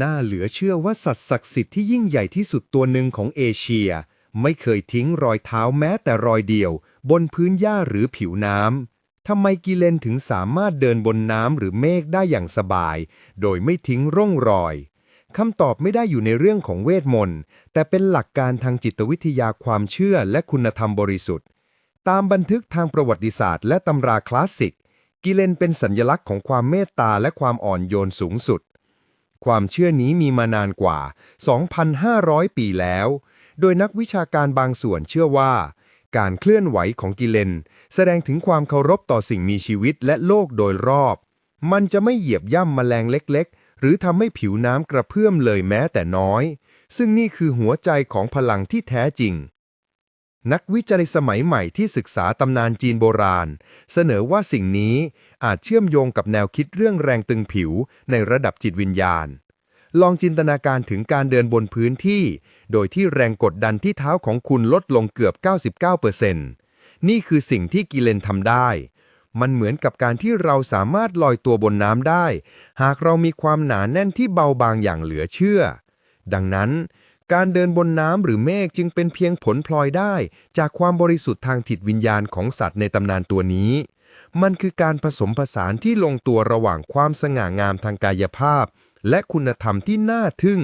น่าเหลือเชื่อว่าสัตว์ศักดิ์สิทธิ์ที่ยิ่งใหญ่ที่สุดตัวหนึ่งของเอเชีย ไม่เคยทิ้งรอยเท้าแม้แต่รอยเดียว บนพื้นหญ้าหรือผิวน้ำทำไมกิเลนถึงสามารถเดินบนน้ำหรือเมฆได้อย่างสบาย โดยไม่ทิ้งร่องรอยคำตอบไม่ได้อยู่ในเรื่องของเวทมนต์ แต่เป็นหลักการทางจิตวิทยาความเชื่อและคุณธรรมบริสุทธิ์ ตามบันทึกทางประวัติศาสตร์และตำราคลาสสิก กิเลนเป็นสัญลักษณ์ของความเมตตาและความอ่อนโยนสูงสุด ความเชื่อนี้มีมานานกว่า 2,500 ปีแล้ว โดยนักวิชาการบางส่วนเชื่อว่า การเคลื่อนไหวของกิเลน แสดงถึงความเคารพต่อสิ่งมีชีวิตและโลกโดยรอบ มันจะไม่เหยียบย่ำแมลงเล็กๆ หรือทำให้ผิวน้ำกระเพื่อมเลยแม้แต่น้อย ซึ่งนี่คือหัวใจของพลังที่แท้จริง นักวิจัยสมัยใหม่ที่ศึกษาตำนานจีนโบราณ เสนอว่าสิ่งนี้อาจเชื่อมโยงกับแนวคิดเรื่องแรงตึงผิวในระดับจิตวิญญาณ ลองจินตนาการถึงการเดินบนพื้นที่ โดยที่แรงกดดันที่เท้าของคุณลดลงเกือบ 99%นี่คือสิ่งที่กิเลนทำได้ มันเหมือนกับการที่เราสามารถลอยตัวบนน้ำได้ หากเรามีความหนาแน่นที่เบาบางอย่างเหลือเชื่อ ดังนั้น การเดินบนน้ำหรือเมฆจึงเป็นเพียงผลพลอยได้ จากความบริสุทธิ์ทางจิตวิญญาณของสัตว์ในตำนานตัวนี้ มันคือการผสมผสานที่ลงตัวระหว่างความสง่างามทางกายภาพ และคุณธรรมที่น่าทึ่ง